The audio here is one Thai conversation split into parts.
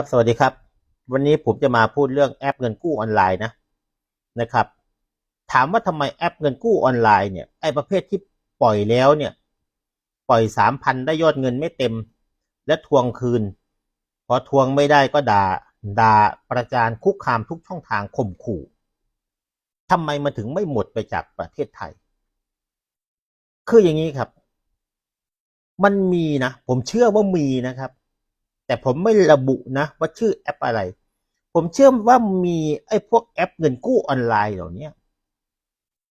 ครับสวัสดีครับ วันนี้ผมจะมาพูดเรื่องแอปเงินกู้ออนไลน์นะนะครับ ถามว่าทำไมแอปเงินกู้ออนไลน์เนี่ยไอ้ประเภทที่ปล่อยแล้วเนี่ย ปล่อยสามพันได้ยอดเงินไม่เต็ม และทวงคืน พอทวงไม่ได้ก็ด่าด่าประจานคุกคามทุกช่องทางข่มขู่ทำไมมันถึงไม่หมดไปจากประเทศไทย คืออย่างนี้ครับ มันมีนะ ผมเชื่อว่ามีนะครับ แต่ผมไม่ระบุนะว่าชื่อแอปอะไร ผมเชื่อว่ามีไอ้พวกแอปเงินกู้ออนไลน์เหล่านี้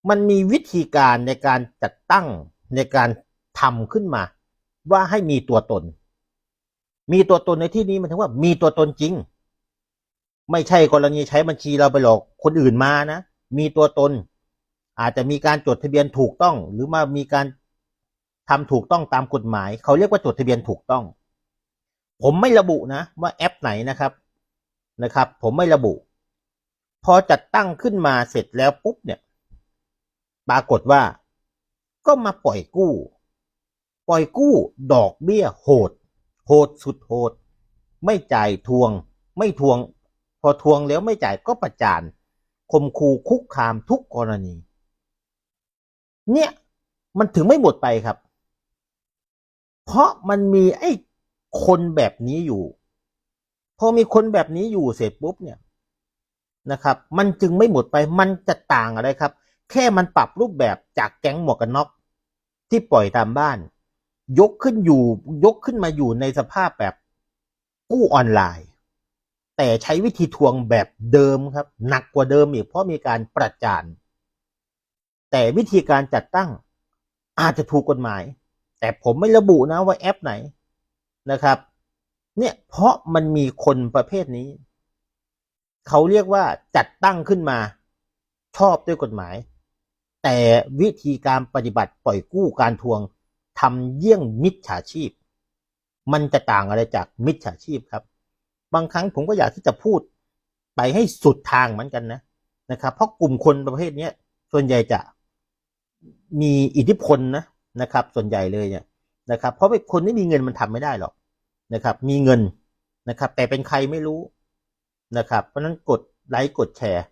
มันมีวิธีการในการจัดตั้งในการทำขึ้นมา ว่าให้มีตัวตน มีตัวตนในที่นี้มันถึงว่ามีตัวตนจริง ไม่ใช่กรณีใช้บัญชีเราไปหลอกคนอื่นมานะ มีตัวตน อาจจะมีการจดทะเบียนถูกต้อง หรือมามีการทำถูกต้องตามกฎหมาย เขาเรียกว่าจดทะเบียนถูกต้อง ผมไม่ระบุนะว่าแอปไหนนะครับนะครับ ผมไม่ระบุ พอจัดตั้งขึ้นมาเสร็จแล้วปุ๊บเนี่ยปรากฏว่า ก็มาปล่อยกู้ ปล่อยกู้ดอกเบี้ยโหด โหดสุดโหด ไม่จ่ายทวง ไม่ทวง พอทวงแล้วไม่จ่ายก็ประจานข่มขู่คุกคามทุกกรณี เนี่ยมันถึงไม่หมดไปครับ เพราะมันมีไอ้ คนแบบนี้อยู่ พอมีคนแบบนี้อยู่เสร็จปุ๊บเนี่ยนะครับ มันจึงไม่หมดไปมันจะต่างอะไรครับ แค่มันปรับรูปแบบจากแก๊งหมวกกันน็อกที่ปล่อยตามบ้าน ยกขึ้นอยู่ ยกขึ้นมาอยู่ในสภาพแบบกู้ออนไลน์ แต่ใช้วิธีทวงแบบเดิมครับ หนักกว่าเดิมอีกเพราะมีการประจานแต่วิธีการจัดตั้งอาจจะถูกกฎหมาย แต่ผมไม่ระบุนะว่าแอปไหน นะครับ เนี่ยเพราะมันมีคนประเภทนี้ เขาเรียกว่าจัดตั้งขึ้นมา ชอบด้วยกฎหมาย แต่วิธีการปฏิบัติปล่อยกู้การทวงทำเยี่ยงมิจฉาชีพ มันจะต่างอะไรจากมิจฉาชีพครับ บางครั้งผมก็อยากที่จะพูดไปให้สุดทางเหมือนกันนะนะครับ เพราะกลุ่มคนประเภทนี้ส่วนใหญ่จะมีอิทธิพลนะนะครับ ส่วนใหญ่เลยเนี่ยนะครับ เพราะเป็นคนที่มีเงินมันทำไม่ได้หรอก นะครับ มีเงินนะครับ แต่เป็นใครไม่รู้นะครับ เพราะนั้นกดไลค์กดแชร์